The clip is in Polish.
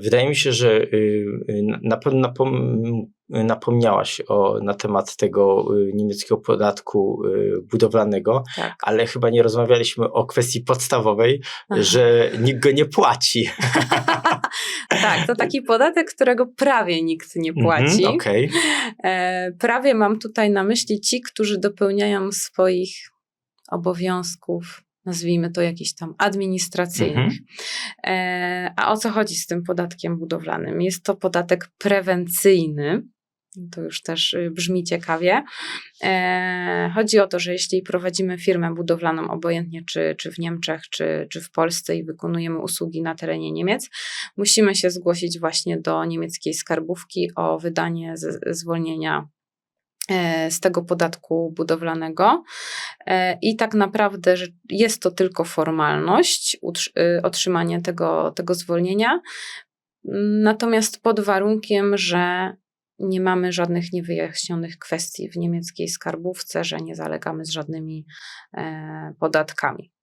wydaje mi się, że y, y, na pewno napom napomniałaś o, na temat tego y, niemieckiego podatku budowlanego, Tak. ale chyba nie rozmawialiśmy o kwestii podstawowej, Aha. że nikt go nie płaci. Tak, to taki podatek, którego prawie nikt nie płaci. Mhm, Okej. E, prawie mam tutaj na myśli ci, którzy dopełniają swoich obowiązków, nazwijmy to jakichś tam administracyjnych. Mhm. E, a o co chodzi z tym podatkiem budowlanym? Jest to podatek prewencyjny. To już też y, brzmi ciekawie. E, chodzi o to, że jeśli prowadzimy firmę budowlaną, obojętnie czy, czy w Niemczech, czy, czy w Polsce i wykonujemy usługi na terenie Niemiec, musimy się zgłosić właśnie do niemieckiej skarbówki o wydanie zwolnienia z tego podatku budowlanego. E, I tak naprawdę jest to tylko formalność, y, otrzymanie tego, tego zwolnienia. Natomiast pod warunkiem, że nie mamy żadnych niewyjaśnionych kwestii w niemieckiej skarbówce, że nie zalegamy z żadnymi e, podatkami.